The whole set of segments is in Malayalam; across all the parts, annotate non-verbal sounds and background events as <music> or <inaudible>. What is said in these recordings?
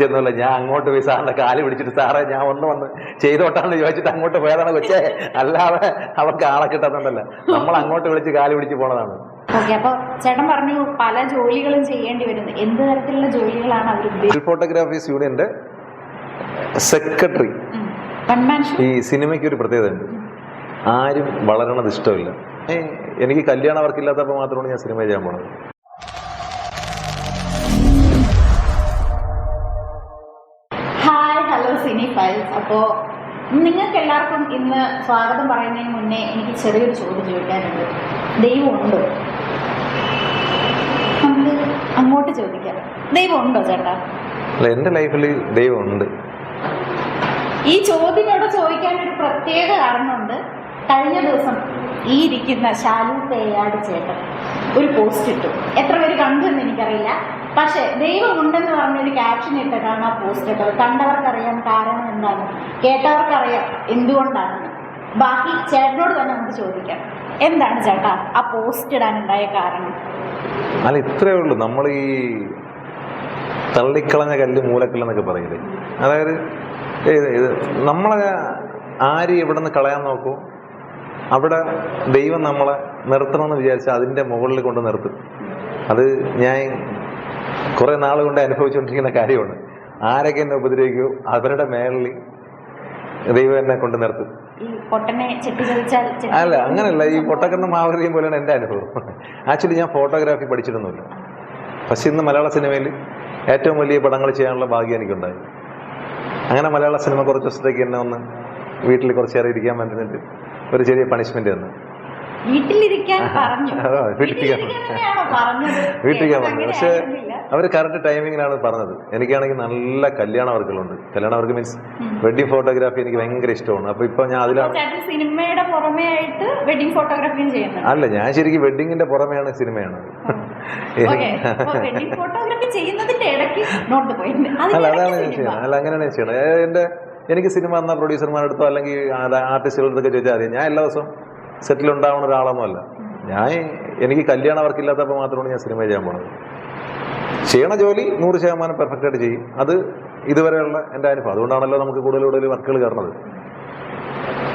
ചെന്നല്ല ഞാൻ അങ്ങോട്ട് പോയി സാറിന്റെ കാൽ പിടിച്ചിട്ട് സാറേ ഞാൻ ഒന്ന് വന്ന് ചെയ്തോട്ടാണ് ചോദിച്ചിട്ട് അങ്ങോട്ട് പോയതാണ് കൊച്ചേ. അല്ലാതെ അവർക്ക് ആളെ കിട്ടുന്നുണ്ടല്ല നമ്മൾ അങ്ങോട്ട് വിളിച്ച് കാൽ പിടിച്ച് പോണതാണ്. ഓക്കെ അപ്പൊ ചേട്ടൻ പറഞ്ഞു പല ജോലികളും ചെയ്യേണ്ടി വരുന്നു. എന്ത് തരത്തിലുള്ള ജോലികളാണ് അവർ ഫോട്ടോഗ്രാഫീസ് യൂണിയന്റെ സെക്രട്ടറി ഈ സിനിമയ്ക്ക് ഒരു പ്രത്യേകത ഉണ്ട്. ആരും വളരണത് ഇഷ്ടമില്ല എനിക്ക് കല്യാണം അവർക്കില്ലാത്തപ്പോൾ മാത്രമാണ് ഞാൻ സിനിമ ചെയ്യാൻ പോണത്. അപ്പോൾ നിങ്ങൾക്ക് എല്ലാവർക്കും ഇന്ന് സ്വാഗതം പറയുന്നതിന് മുന്നേ എനിക്ക് ചെറിയൊരു ചോദ്യം ചോദിക്കാനുണ്ട്. ദൈവമുണ്ടോ? നമുക്ക് അങ്ങോട്ട് ചോദിക്കാം. ദൈവമുണ്ടോ ചേട്ടാ? അല്ല എന്റെ ലൈഫിൽ ദൈവമുണ്ട്. ഈ ചോദ്യം ഇവിടെ ചോദിക്കാൻ ഒരു പ്രത്യേക കാരണമുണ്ട്. കഴിഞ്ഞ ദിവസം ഈ ഇരിക്കുന്ന ശാലു പേയാട് ചേട്ടൻ ഒരു പോസ്റ്റ് ഇട്ടു. എത്ര പേര് കണ്ടെന്ന് എനിക്കറിയില്ല. പക്ഷെ ദൈവമുണ്ടെന്ന് പറഞ്ഞൊരു ക്യാപ്ഷൻ ഇട്ടിട്ടാണ് ആ പോസ്റ്റ് ഇട്ടത്. കണ്ടവർക്കറിയാം കാരണം എന്താണ്? കേട്ടവർക്കറിയാം എന്തുകൊണ്ടാണ്. ബാക്കി ചേട്ടനോട് തന്നെ നമുക്ക് ചോദിക്കാം. എന്താണ് ചേട്ടാ ആ പോസ്റ്റ് ഇടാനുണ്ടായ കാരണം? അല്ല ഇത്രയേ ഉള്ളൂ. നമ്മൾ ഈ തള്ളിക്കളഞ്ഞ കല്ല് മൂലക്കല്ലെന്നൊക്കെ പറയില്ലേ? അതായത് നമ്മളെ ആര് എവിടെ നിന്ന് കളയാൻ നോക്കൂ? അവിടെ ദൈവം നമ്മളെ നിർത്തണമെന്ന് വിചാരിച്ചാൽ അതിന്റെ മുകളിൽ കൊണ്ട് നിർത്തും. അത് ഞാൻ കുറെ നാൾ കൊണ്ട് അനുഭവിച്ചുകൊണ്ടിരിക്കുന്ന കാര്യമാണ്. ആരൊക്കെ എന്നെ ഉപദ്രവിക്കുമോ അവരുടെ മേളിൽ ദൈവം എന്നെ കൊണ്ട് നിർത്തും. അല്ല അങ്ങനെയല്ല ഈ പൊട്ടക്കണ്ണ മാവറിയും പോലെയാണ് എന്റെ അനുഭവം. ആക്ച്വലി ഞാൻ ഫോട്ടോഗ്രാഫി പഠിച്ചിരുന്നില്ല പക്ഷെ ഇന്ന് മലയാള സിനിമയിൽ ഏറ്റവും വലിയ പടങ്ങൾ ചെയ്യാനുള്ള ഭാഗ്യം എനിക്കുണ്ടായി. അങ്ങനെ മലയാള സിനിമ കുറച്ച് ദിവസത്തേക്ക് എന്നെ ഒന്ന് വീട്ടിൽ കുറച്ചേറെ ഇരിക്കാൻ പറ്റുന്നുണ്ട് ഒരു ചെറിയ പണിഷ്മെന്റ് തന്നു. വീട്ടിലിരിക്കാൻ പറഞ്ഞു. വീട്ടിലിരിക്കാൻ <laughs> പറഞ്ഞു. പക്ഷെ. അവർ കറക്റ്റ് ടൈമിങ്ങിലാണ് പറഞ്ഞത്. എനിക്കാണെങ്കിൽ നല്ല കല്യാണ വർക്കുകളുണ്ട്. കല്യാണ വർക്ക് മീൻസ് വെഡിങ് ഫോട്ടോഗ്രാഫി എനിക്ക് ഭയങ്കര ഇഷ്ടമാണ്. അപ്പൊ ഇപ്പൊ ഞാൻ അതിലാണ് സിനിമയുടെ പുറമേ ആയിട്ട് വെഡിങ് ഫോട്ടോഗ്രാഫിയും ചെയ്യുന്നത് അല്ല ഞാൻ ശരിക്കും വെഡിങ്ങിന്റെ പുറമെയാണ് സിനിമയാണ്. <laughs> അല്ല അതാണ് ഞാൻ ചെയ്യണം അല്ല അങ്ങനെയാണ് ഞാൻ ചെയ്യണം എന്റെ എനിക്ക് സിനിമ എന്ന പ്രൊഡ്യൂസർമാരെടുത്തോ അല്ലെങ്കിൽ ആർട്ടിസ്റ്റുകളുടെ അടുത്തൊക്കെ ചോദിച്ചാൽ അറിയാം ഞാൻ എല്ലാ ദിവസവും സെറ്റിൽ ഉണ്ടാവുന്ന ഒരാളൊന്നുമല്ല. ഞാൻ എനിക്ക് കല്യാണം വർക്കില്ലാത്തപ്പോൾ മാത്രമാണ് ഞാൻ സിനിമ ചെയ്യാൻ പോണത്. ചെയ്യണ ജോലി നൂറ് ശതമാനം പെർഫെക്റ്റ് ആയിട്ട് ചെയ്യും. അത് ഇതുവരെയുള്ള എന്റെ അനുഭവം. അതുകൊണ്ടാണല്ലോ നമുക്ക് കൂടുതൽ കൂടുതൽ വർക്കുകൾ കയറുന്നത്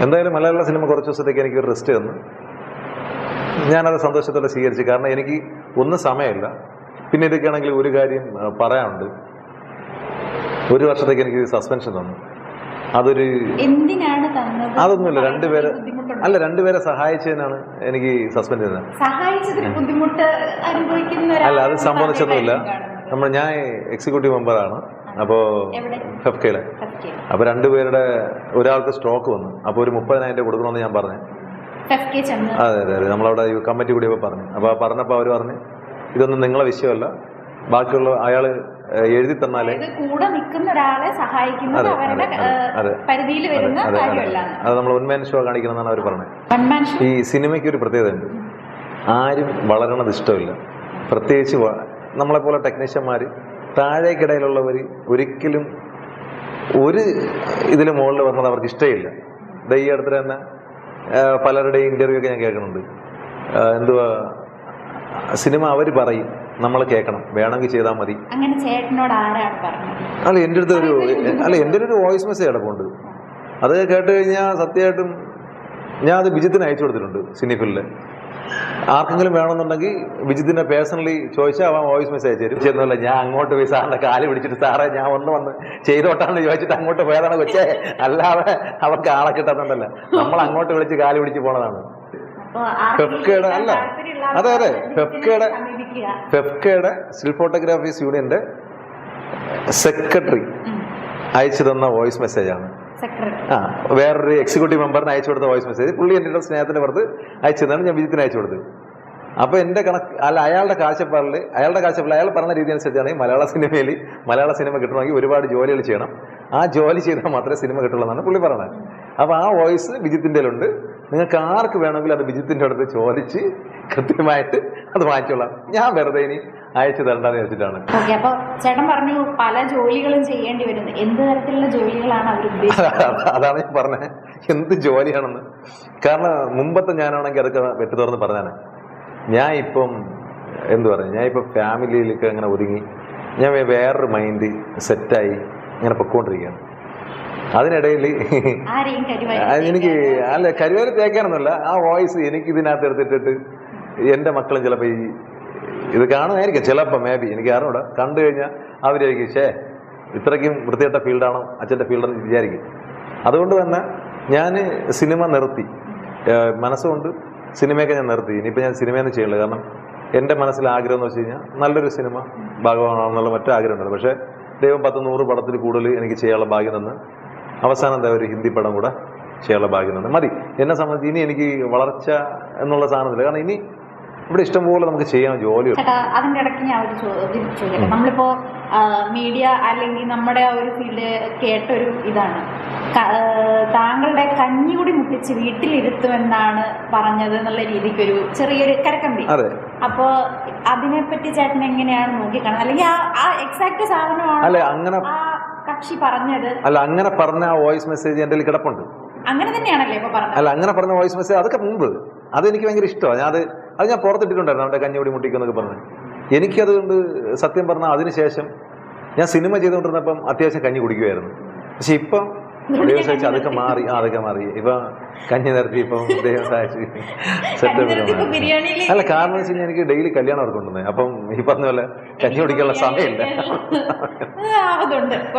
എന്തായാലും മലയാള സിനിമ കുറച്ച് ദിവസത്തേക്ക് എനിക്ക് ഒരു റെസ്റ്റ് തന്നു. ഞാനത് സന്തോഷത്തോടെ സ്വീകരിച്ചു. കാരണം എനിക്ക് ഒന്നും സമയമില്ല. പിന്നെ ഇതൊക്കെയാണെങ്കിൽ ഒരു കാര്യം പറയാനുണ്ട്. ഒരു വർഷത്തേക്ക് എനിക്ക് സസ്പെൻഷൻ തന്നു. അതൊരു അതൊന്നുമില്ല രണ്ടുപേരെ അല്ല രണ്ടുപേരെ സഹായിച്ചതിനാണ് എനിക്ക് സസ്പെൻഡ് ചെയ്തത്. അല്ല അത് സംബന്ധിച്ചൊന്നുമില്ല. നമ്മൾ ഞാൻ എക്സിക്യൂട്ടീവ് മെമ്പറാണ്. അപ്പോൾ FK. അപ്പോൾ രണ്ടുപേരുടെ ഒരാൾക്ക് സ്ട്രോക്ക് വന്നു. അപ്പോൾ ഒരു മുപ്പതിനായിരം രൂപ കൊടുക്കണമെന്ന് ഞാൻ പറഞ്ഞു. അതെ അതെ അതെ. നമ്മളവിടെ കമ്മിറ്റി കൂടിയപ്പോൾ പറഞ്ഞു. അപ്പോൾ പറഞ്ഞപ്പോൾ അവർ പറഞ്ഞു ഇതൊന്നും നിങ്ങളെ വിഷയമല്ല. ബാക്കിയുള്ള അയാൾ എഴുതി തന്നാലേ കൂടെ നിൽക്കുന്ന ഒരാളെ സഹായിക്കുന്നത് അവരുടെ. പരിധിയിൽ വരുന്ന കാര്യമല്ല അത് നമ്മൾ ഉന്മേൻ ഷോ കാണിക്കണമെന്നാണ് അവർ പറഞ്ഞത്. ഈ സിനിമയ്ക്ക് ഒരു പ്രത്യേകത ഉണ്ട്. ആരും വളരണത് ഇഷ്ടമില്ല. പ്രത്യേകിച്ച് നമ്മളെ നമ്മളെപ്പോലെ ടെക്നീഷ്യന്മാർ താഴേക്കിടയിലുള്ളവർ ഒരിക്കലും ഒരു ഇതിൽ മുകളിൽ വന്നത് അവർക്ക് ഇഷ്ടമില്ല ദൈ അടുത്ത് തന്നെ പലരുടെയും ഇന്റർവ്യൂ ഒക്കെ ഞാൻ കേൾക്കുന്നുണ്ട്. എന്തുവാ സിനിമ അവർ പറയും. നമ്മൾ കേൾക്കണം. വേണമെങ്കിൽ ചെയ്താൽ മതി. അങ്ങനെ ചേട്ടനോട് ആരാണ് പറഞ്ഞത്? അല്ല എന്റെ അടുത്ത് ഒരു അല്ല എന്റെ ഒരു വോയിസ് മെസ്സേജ് അടക്കമുണ്ട് അത് കേട്ട് കഴിഞ്ഞാൽ സത്യമായിട്ടും ഞാൻ അത് വിജിത്തിന് അയച്ചു കൊടുത്തിട്ടുണ്ട് സിനിഫിലിൽ. ആർക്കെങ്കിലും വേണമെന്നുണ്ടെങ്കിൽ വിജിത്തിനെ പേഴ്സണലി ചോദിച്ചാൽ അവൻ വോയിസ് മെസ്സേജ് അയച്ചു തരും. ചെന്നല്ല ഞാൻ അങ്ങോട്ട് പോയി സാറിന്റെ കാൽ പിടിച്ചിട്ട് സാറേ ഞാൻ ഒന്ന് വന്ന് ചെയ്തോട്ടാണ് ചോദിച്ചിട്ട് അങ്ങോട്ട് പോയതാണ് കൊച്ചേ. അല്ലാതെ അവർക്ക് ആളെ കിട്ടാത്തണ്ടല്ല നമ്മൾ അങ്ങോട്ട് വിളിച്ച് കാൽ പിടിച്ച് പോണതാണ്. ഫെഫ്കയുടെ അല്ല. അതെ, അതെ. ഫെഫ്കയുടെ- ഫെഫ്കയുടെ സ്റ്റിൽ ഫോട്ടോഗ്രാഫീസ് യൂണിയന്റെ സെക്രട്ടറി. അയച്ചു തന്ന വോയിസ് മെസ്സേജാണ്. ആ വേറൊരു എക്സിക്യൂട്ടീവ് മെമ്പറിന് അയച്ചു കൊടുത്ത വോയിസ് മെസ്സേജ് പുള്ളി എന്റെ സ്നേഹത്തിന് പുറത്ത് അയച്ചു തന്നാണ് ഞാൻ വിജിത്തിന് അയച്ചു കൊടുത്തത്. അപ്പൊ എന്റെ കണക്ക് അല്ല അയാളുടെ കാഴ്ചപ്പാടിൽ അയാളുടെ കാഴ്ചപ്പാടിൽ അയാൾ പറഞ്ഞ രീതി അനുസരിച്ചാണെങ്കിൽ മലയാള സിനിമയിൽ മലയാള സിനിമ കിട്ടണമെങ്കിൽ ഒരുപാട് ജോലികൾ ചെയ്യണം. ആ ജോലി ചെയ്താൽ മാത്രമേ സിനിമ കിട്ടുള്ളൂ എന്നാണ് പുള്ളി പറഞ്ഞത് അപ്പൊ ആ വോയിസ് വിജിത്തിന്റെ ഉണ്ട് നിങ്ങൾക്ക് ആർക്ക് വേണമെങ്കിലും അത് വിജിത്തിന്റെ അടുത്ത് ചോദിച്ച് കൃത്യമായിട്ട് അത് വാങ്ങിച്ചോളാം. ഞാൻ വെറുതെ ഇനി അയച്ചു തരണ്ടെന്ന് വെച്ചിട്ടാണ്. അപ്പൊ ചേട്ടൻ പറഞ്ഞു പല ജോലികളും ചെയ്യേണ്ടി വരും എന്ത് തരത്തിലുള്ള ജോലികളാണ് അവർ അതാണ് ഞാൻ പറഞ്ഞത്. എന്ത് ജോലിയാണെന്ന്. കാരണം മുമ്പത്തെ ഞാനാണെങ്കിൽ അതൊക്കെ വെട്ടി തുറന്ന് പറഞ്ഞാണ് ഞാൻ ഇപ്പം എന്തു പറഞ്ഞു? ഞാൻ ഇപ്പം ഫാമിലിയിലൊക്കെ അങ്ങനെ ഒതുങ്ങി. ഞാൻ വേറൊരു മൈൻഡ് സെറ്റായി ഇങ്ങനെ പൊക്കോണ്ടിരിക്കുകയാണ്. <laughs> അതിനിടയിൽ എനിക്ക് അല്ല കരുവാരി തേക്കാനൊന്നുമല്ല. ആ വോയിസ് എനിക്ക് ഇതിനകത്ത് എടുത്തിട്ടിട്ട് എന്റെ മക്കളും ചിലപ്പോൾ ഈ ഇത് കാണുമായിരിക്കും ചിലപ്പോൾ മേ ബി എനിക്ക് അറിഞ്ഞൂടാ. കണ്ടു കഴിഞ്ഞാൽ അവരായിരിക്കും ഷേ ഇത്രയ്ക്കും വൃത്തികെട്ട ഫീൽഡാണോ? അച്ഛന്റെ ഫീൽഡെന്ന് വിചാരിക്കും. അതുകൊണ്ട് തന്നെ ഞാൻ സിനിമ നിർത്തി. മനസ്സുകൊണ്ട് സിനിമയൊക്കെ ഞാൻ നിർത്തി. ഇനിയിപ്പോൾ ഞാൻ സിനിമയൊന്നും ചെയ്യില്ല കാരണം എന്റെ മനസ്സിൽ ആഗ്രഹം എന്ന് വെച്ച് കഴിഞ്ഞാൽ നല്ലൊരു സിനിമ ഭാഗമാണെന്നുള്ള മറ്റു ആഗ്രഹമുണ്ട് പക്ഷേ ദൈവം പത്ത് നൂറ് പടത്തിൽ കൂടുതൽ എനിക്ക് ചെയ്യാനുള്ള ഭാഗ്യം തന്ന് അവസാനം എന്താ ഒരു ഹിന്ദി പടം കൂടെ ചെയ്യാനുള്ള ഭാഗ്യം തന്നെ. മതി. എന്നെ സംബന്ധിച്ച് ഇനി എനിക്ക് വളർച്ച എന്നുള്ള സാധനത്തില്ല. കാരണം ഇനി ഇവിടെ ഇഷ്ടം പോലെ നമുക്ക് ചെയ്യാൻ ജോലി അതിന്റെ ഇടയ്ക്ക് ഞാൻ ഒരു ചോദിക്കട്ടെ. നമ്മളിപ്പോ മീഡിയ അല്ലെങ്കിൽ നമ്മുടെ ആ ഒരു ഫീൽഡ് കേട്ടൊരു ഇതാണ്. താങ്കളുടെ കഞ്ഞി കഞ്ഞികുടി മുട്ടിച്ച് വീട്ടിലിരുത്തുമെന്നാണ് പറഞ്ഞത് എന്നുള്ള രീതിക്ക് ഒരു ചെറിയൊരു കരക്കമ്പി. അപ്പോ അതിനെപ്പറ്റി ചേട്ടൻ എങ്ങനെയാണ് നോക്കിക്കാണുന്നത്? അല്ലെങ്കിൽ ആ ആ എക്സാക്ട് സാധനമാണ് അല്ലെ അങ്ങനെ ആ കക്ഷി പറഞ്ഞത് അല്ല അങ്ങനെ പറഞ്ഞ ആ വോയിസ് മെസ്സേജ് എന്റെ കിടപ്പുണ്ട്. അങ്ങനെ തന്നെയാണല്ലേ ഇപ്പൊ പറഞ്ഞത്? അല്ല അങ്ങനെ പറഞ്ഞ വോയിസ് മെസ്സേജ് അതൊക്കെ മുമ്പ്. അതെനിക്ക് ഭയങ്കര ഇഷ്ടമാണ്. ഞാൻ അത് അത് ഞാൻ പുറത്തിട്ടിട്ടുണ്ടായിരുന്നു നമ്മുടെ കഞ്ഞിപൊടി മുട്ടിക്കുന്നൊക്കെ പറഞ്ഞ്. എനിക്കതുകൊണ്ട് സത്യം പറഞ്ഞാൽ അതിനുശേഷം ഞാൻ സിനിമ ചെയ്തുകൊണ്ടിരുന്നപ്പം അത്യാവശ്യം കഞ്ഞി കുടിക്കുമായിരുന്നു. പക്ഷെ ഇപ്പം ദൈവം സഹിച്ച് അതൊക്കെ മാറി അതൊക്കെ മാറി. ഇപ്പൊ കഞ്ഞി നിർത്തി ഇപ്പം ദൈവം സഹായിച്ച് സെറ്റപ്പ് അല്ല കാരണം വെച്ച് കഴിഞ്ഞാൽ എനിക്ക് ഡെയിലി കല്യാണം അവർക്ക് ഉണ്ടെന്ന് അപ്പം ഈ പറഞ്ഞ പോലെ കഞ്ഞി കുടിക്കാനുള്ള സമയമില്ല.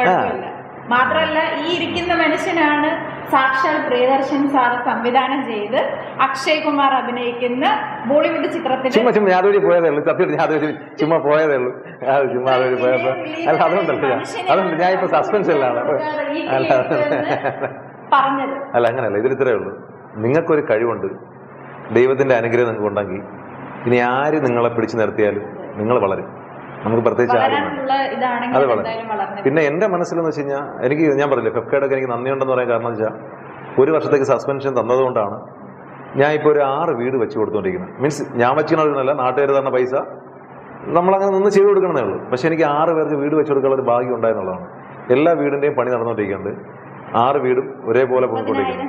മാത്രല്ല മാത്രമല്ല ഈ ഇരിക്കുന്ന മനുഷ്യനാണ് സാക്ഷാൽ പ്രിയദർശൻ സാർ സംവിധാനം ചെയ്ത് അക്ഷയ് കുമാർ അഭിനയിക്കുന്ന ബോളിവുഡ് ചിത്രത്തിൽ ചുമ്മാ ചുമ്മാ അതുവഴി പോയതേ ഉള്ളൂ ഞാൻ അതുവഴി ചുമ്മാ പോയതേ ഉള്ളൂ അത് ചുമ്മാ അതുവഴി പോയപ്പോ. അല്ല അതുകൊണ്ടല്ല ഞാൻ അതുകൊണ്ട് ഞാൻ ഇപ്പൊ സസ്പെൻസിലാണ് അല്ല അല്ല. അങ്ങനല്ല ഇതിൽ ഇത്രയേ ഉള്ളൂ. നിങ്ങൾക്കൊരു കഴിവുണ്ട്. ദൈവത്തിന്റെ അനുഗ്രഹം നിങ്ങൾക്ക് ഉണ്ടെങ്കിൽ ഇനി ആര് നിങ്ങളെ പിടിച്ചു നിർത്തിയാലും നിങ്ങൾ വളരും. നമുക്ക് പ്രത്യേകിച്ച് ആരും അത് വളരെ. പിന്നെ എന്റെ മനസ്സിലെന്ന് വെച്ച് കഴിഞ്ഞാൽ എനിക്ക് ഞാൻ പറഞ്ഞില്ലേ ഫെഫ്കയുടെ എനിക്ക് നന്ദിയുണ്ടെന്ന് പറയാൻ കാരണം വെച്ചാൽ ഒരു വർഷത്തേക്ക് സസ്പെൻഷൻ തന്നതുകൊണ്ടാണ് ഞാൻ ഇപ്പോൾ ഒരു ആറ് വീട് വെച്ച് കൊടുത്തുകൊണ്ടിരിക്കുന്നത് മീൻസ് ഞാൻ വെച്ചിട്ടുള്ളതല്ല നാട്ടുകാർ തന്ന പൈസ നമ്മളങ്ങനെ നിന്ന് ചെയ്തു കൊടുക്കണമെന്നേ ഉള്ളൂ. പക്ഷെ എനിക്ക് ആറ് പേർക്ക് വീട് വെച്ച് കൊടുക്കാനുള്ള ഒരു ഭാഗ്യം ഉണ്ടായെന്നുള്ളതാണ്. എല്ലാ വീടിന്റെയും പണി നടന്നുകൊണ്ടിരിക്കുന്നുണ്ട് ആറ് വീടും ഒരേപോലെ പോയിക്കൊണ്ടിരിക്കുന്നു.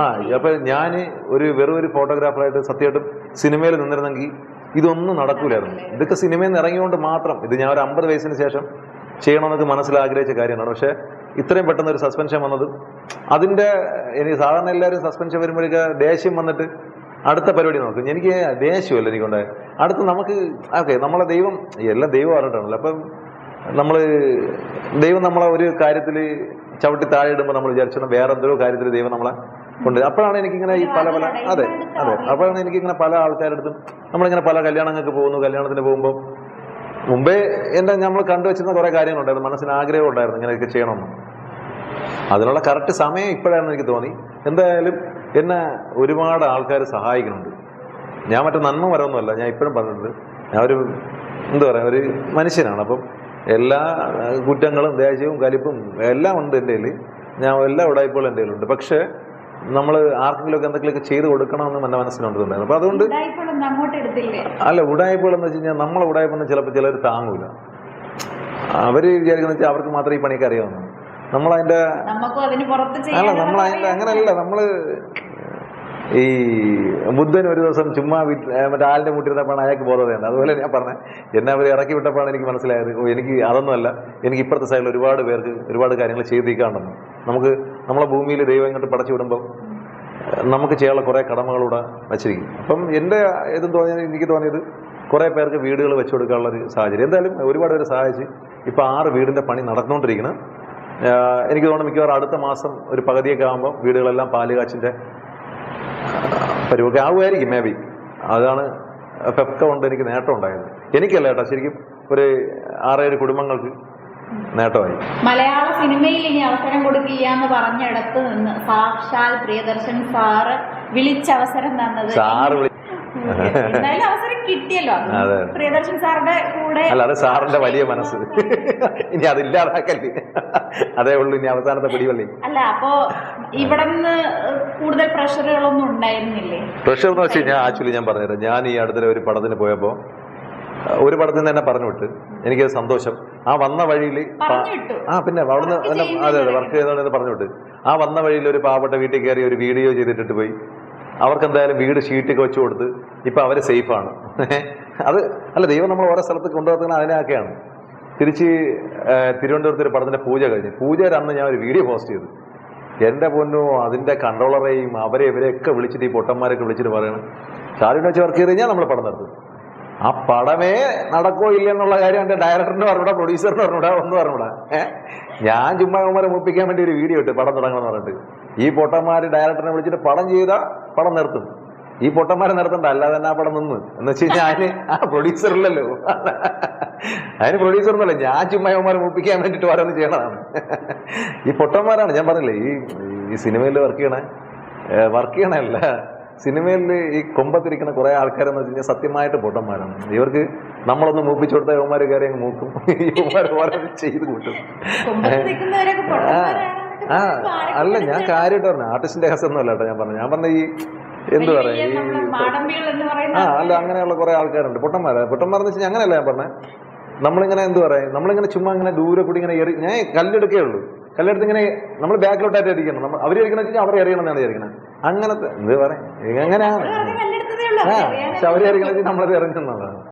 ആ അപ്പൊ ഞാൻ ഒരു വെറും ഒരു ഫോട്ടോഗ്രാഫറായിട്ട് സത്യമായിട്ടും സിനിമയിൽ നിന്നിരുന്നെങ്കിൽ ഇതൊന്നും നടക്കൂലായിരുന്നു. ഇതൊക്കെ സിനിമയിൽ നിന്ന് ഇറങ്ങിയോണ്ട് മാത്രം. ഇത് ഞാൻ ഒരു അമ്പത് വയസ്സിന് ശേഷം ചെയ്യണമെന്നൊക്കെ മനസ്സിൽ ആഗ്രഹിച്ച കാര്യമാണ്. പക്ഷെ ഇത്രയും പെട്ടെന്ന് ഒരു സസ്പെൻഷൻ വന്നത് അതിന്റെ എനിക്ക് സാധാരണ എല്ലാവരും സസ്പെൻഷൻ വരുമ്പോഴേക്ക് ദേഷ്യം വന്നിട്ട് അടുത്ത പരിപാടി നോക്കും. എനിക്ക് ദേഷ്യമല്ല എനിക്കുണ്ടായത് അടുത്ത് നമുക്ക് ഓക്കെ നമ്മളെ ദൈവം എല്ലാം ദൈവം പറഞ്ഞിട്ടാണല്ലോ അപ്പം നമ്മൾ ദൈവം നമ്മളെ ഒരു കാര്യത്തിൽ ചവിട്ടി താഴെ ഇടുമ്പോൾ നമ്മൾ വിചാരിച്ചോണം വേറെ കാര്യത്തിൽ ദൈവം നമ്മളെ കൊണ്ട് അപ്പോഴാണ് എനിക്കിങ്ങനെ ഈ പല പല അതെ അതെ അപ്പോഴാണ് എനിക്കിങ്ങനെ പല ആൾക്കാരുടെ അടുത്തും നമ്മളിങ്ങനെ പല കല്യാണങ്ങൾക്ക് പോകുന്നു കല്യാണത്തിന് പോകുമ്പോൾ മുമ്പേ എന്റെ നമ്മൾ കണ്ടുവച്ചിരുന്ന കുറേ കാര്യങ്ങളുണ്ടായിരുന്നു. മനസ്സിന് ആഗ്രഹം ഉണ്ടായിരുന്നു ഇങ്ങനെയൊക്കെ ചെയ്യണമെന്ന്. അതിനുള്ള കറക്റ്റ് സമയം ഇപ്പോഴാണ് എനിക്ക് തോന്നി. എന്തായാലും എന്നെ ഒരുപാട് ആൾക്കാർ സഹായിക്കുന്നുണ്ട്. ഞാൻ മറ്റേ നന്മ വരവൊന്നുമല്ല ഞാൻ ഇപ്പോഴും പറഞ്ഞിട്ടുണ്ട്. ഞാൻ ഒരു എന്താ പറയുക ഒരു മനുഷ്യനാണ്. അപ്പം എല്ലാ കുറ്റങ്ങളും ദേഷ്യവും കലിപ്പും എല്ലാം ഉണ്ട് എന്റെ കയ്യിൽ ഞാൻ എല്ലാ ഉടായ്പകളും എന്റെ കയ്യിലുണ്ട്. പക്ഷേ നമ്മൾ ആർക്കെങ്കിലുമൊക്കെ എന്തെങ്കിലുമൊക്കെ ചെയ്ത് കൊടുക്കണമെന്ന് എന്റെ മനസ്സിലുണ്ടായിരുന്നു അപ്പോൾ അതുകൊണ്ട് അല്ല ഉടായ്പകൾ എന്ന് വെച്ച് കഴിഞ്ഞാൽ നമ്മളെ ഉടായ്പൊന്നും ചിലപ്പോൾ ചിലർ താങ്ങൂല. അവർ വിചാരിക്കുന്ന വെച്ചാൽ അവർക്ക് മാത്രമേ ഈ പണിക്ക് അറിയാവുന്നു നമ്മളതിന്റെ പുറത്ത് അല്ല നമ്മളതിന്റെ. അങ്ങനെയല്ല നമ്മൾ ഈ ബുദ്ധൻ ഒരു ദിവസം ചുമ്മാ മറ്റേ ആളിന്റെ മുട്ടിരുന്നപ്പോഴാണ് അയാൾക്ക് ബോധതയുണ്ട് അതുപോലെ ഞാൻ പറഞ്ഞത് എന്നെ അവർ ഇറക്കി വിട്ടപ്പോഴാണ് എനിക്ക് മനസ്സിലായത്. എനിക്ക് അതൊന്നുമല്ല എനിക്ക് ഇപ്പുറത്തെ സൈഡിൽ ഒരുപാട് പേർക്ക് ഒരുപാട് കാര്യങ്ങൾ ചെയ്തിരിക്കാണ്ടെന്ന് നമുക്ക് നമ്മളെ ഭൂമിയിൽ ദൈവം ഇങ്ങോട്ട് പടച്ചു വിടുമ്പോൾ നമുക്ക് ചെയ്യാനുള്ള കുറേ കടമകളൂടെ വച്ചിരിക്കും. അപ്പം എന്റെ ഇതും തോന്നിയത് എനിക്ക് തോന്നിയത് കുറേ പേർക്ക് വീടുകൾ വെച്ചു കൊടുക്കാനുള്ള ഒരു സാഹചര്യം. എന്തായാലും ഒരുപാട് പേര് സഹായിച്ച് ഇപ്പോൾ ആറ് വീടിന്റെ പണി നടന്നുകൊണ്ടിരിക്കുന്നത് എനിക്ക് തോന്നുന്നു മിക്കവാറും അടുത്ത മാസം ഒരു പകുതിയൊക്കെ ആകുമ്പോൾ വീടുകളെല്ലാം പാലുകാച്ചിന്റെ പരിവൊക്കെ ആവുമായിരിക്കും മേ ബി അതാണ് ഫെഫ്ക കൊണ്ട് എനിക്ക് നേട്ടം ഉണ്ടായത്. എനിക്കല്ല കേട്ടോ ശരിക്കും ഒരു ആറേഴ് കുടുംബങ്ങൾക്ക് നേട്ടമായി. മലയാള സിനിമയിൽ ഇനി അവസരം കൊടുക്കില്ല എന്ന് പറഞ്ഞിടത്ത് നിന്ന് സാക്ഷാൽ പ്രിയദർശൻ സാറ് വിളിച്ച അവസരം തന്നത് സാറ് അവസരം കിട്ടിയല്ലോ. പ്രിയദർശൻ സാറിന്റെ കൂടെ അല്ല അത് സാറിന്റെ വലിയ മനസ്സ്. ഇനി അതില്ലാതാക്കല്ലേ അതേ ഉള്ളൂ ഇനി അവസാനത്തെ പിടിവള്ളി. അല്ല അപ്പോ ഇവിടെ നിന്ന് കൂടുതൽ പ്രഷറുകളൊന്നും ഉണ്ടായിരുന്നില്ലേ? പ്രഷർ എന്ന് വെച്ചാൽ കഴിഞ്ഞാൽ ആക്ച്വലി ഞാൻ പറഞ്ഞുതരാം. ഞാൻ ഈ അടുത്തിടെ ഒരു പടത്തിന് പോയപ്പോ ഒരു പടത്തിൽ നിന്ന് തന്നെ പറഞ്ഞു വിട്ട്. എനിക്ക് സന്തോഷം. ആ വന്ന വഴിയിൽ ആ പിന്നെ അവിടുന്ന്. അതെ അതെ വർക്ക് ചെയ്തോണ്ട് പറഞ്ഞു വിട്ട്. ആ വന്ന വഴിയിൽ ഒരു പാവപ്പെട്ട വീട്ടിൽ കയറി ഒരു വീഡിയോ ചെയ്തിട്ടിട്ട് പോയി. അവർക്ക് എന്തായാലും വീട് ഷീറ്റൊക്കെ വെച്ച് കൊടുത്ത് ഇപ്പൊ അവർ സേഫാണ്. അത് അല്ല ദൈവം നമ്മൾ ഓരോ സ്ഥലത്ത് കൊണ്ടുവരുന്നത് അതിനൊക്കെയാണ്. തിരിച്ച് തിരുവനന്തപുരത്ത് ഒരു പടത്തിന്റെ പൂജ കഴിഞ്ഞു. പൂജയുടെ അന്ന് ഞാൻ ഒരു വീഡിയോ പോസ്റ്റ് ചെയ്തു. എന്റെ പൊന്നു അതിന്റെ കൺട്രോളറെയും അവരെ ഇവരെയൊക്കെ വിളിച്ചിട്ട് ഈ പൊട്ടന്മാരൊക്കെ വിളിച്ചിട്ട് പറയണം ഷാരൂഖ് വെച്ച് വർക്ക് ചെയ്ത് കഴിഞ്ഞാൽ നമ്മൾ പടം നടത്തും. ആ പടമേ നടക്കോ ഇല്ല എന്നുള്ള കാര്യം എന്റെ ഡയറക്ടറിന് പറഞ്ഞൂടാ പ്രൊഡ്യൂസറിന് പറഞ്ഞൂടാ ഒന്നും പറഞ്ഞൂടാ. ഞാൻ ചുമ്മാ അവന്മാരെ മുപ്പിക്കാൻ വേണ്ടി ഒരു വീഡിയോ ഇട്ട് പടം തുടങ്ങണമെന്ന് പറഞ്ഞിട്ട്. ഈ പൊട്ടന്മാര് ഡയറക്ടറിനെ വിളിച്ചിട്ട് പടം ചെയ്താ പടം നിർത്തും. ഈ പൊട്ടന്മാരെ നിർത്തണ്ട അല്ലാതെ തന്നെ ആ പടം നിന്ന്? എന്ന് വെച്ച് കഴിഞ്ഞാൽ അതിന് ആ പ്രൊഡ്യൂസർ ഇല്ലല്ലോ. അതിന് പ്രൊഡ്യൂസർ ഒന്നുമല്ല. ഞാൻ ചുമ്മാ മൂപ്പിക്കാൻ വേണ്ടിട്ട് ഓരോന്ന് ചെയ്യണതാണ്. ഈ പൊട്ടന്മാരാണ് ഞാൻ പറഞ്ഞില്ലേ ഈ ഈ സിനിമയിൽ വർക്ക് ചെയ്യണേ വർക്ക് ചെയ്യണല്ല സിനിമയിൽ ഈ കൊമ്പത്തിരിക്കുന്ന കുറെ ആൾക്കാരെന്ന് വെച്ച് കഴിഞ്ഞാൽ സത്യമായിട്ട് പൊട്ടന്മാരാണ്. ഇവർക്ക് നമ്മളൊന്ന് മൂപ്പിച്ചു കൊടുത്താൽ യവന്മാർ കയറി അങ്ങ് മൂക്കും. ഓരോന്ന് ചെയ്ത് കൂട്ടും. ആ അല്ല ഞാൻ? കാര്യമായിട്ട് പറഞ്ഞു ആർട്ടിസ്റ്റിന്റെ ഒന്നും കേട്ടോ ഞാൻ പറഞ്ഞു. ഞാൻ പറഞ്ഞ ഈ എന്ത് പറയാ ഈ ആ അല്ല അങ്ങനെയുള്ള കുറെ ആൾക്കാരുണ്ട്. പൊട്ടന്മാരാ. പൊട്ടന്മാരെന്ന് വെച്ചാൽ അങ്ങനെയല്ല ഞാൻ പറഞ്ഞത് നമ്മളിങ്ങനെ എന്ത് പറയാ നമ്മളിങ്ങനെ ചുമ്മാ ഇങ്ങനെ ദൂരെ കൂടി ഇങ്ങനെ എറി ഞാൻ കല്ലെടുക്കേ ഉള്ളൂ. കല്ലെടുത്ത് ഇങ്ങനെ നമ്മൾ ബാക്കിലോട്ടായിട്ട് ഇരിക്കണം നമ്മൾ അവർ ഇരിക്കണം വെച്ചാൽ അവരെ എറിയണമെന്നാണ് വിചാരിക്കണം. അങ്ങനത്തെ എന്ത് പറയാ എങ്ങനെയാണ്? ആ പക്ഷെ അവരെ എറിയണമെങ്കിൽ നമ്മളത് എറിഞ്ഞെന്നുള്ളതാണ്.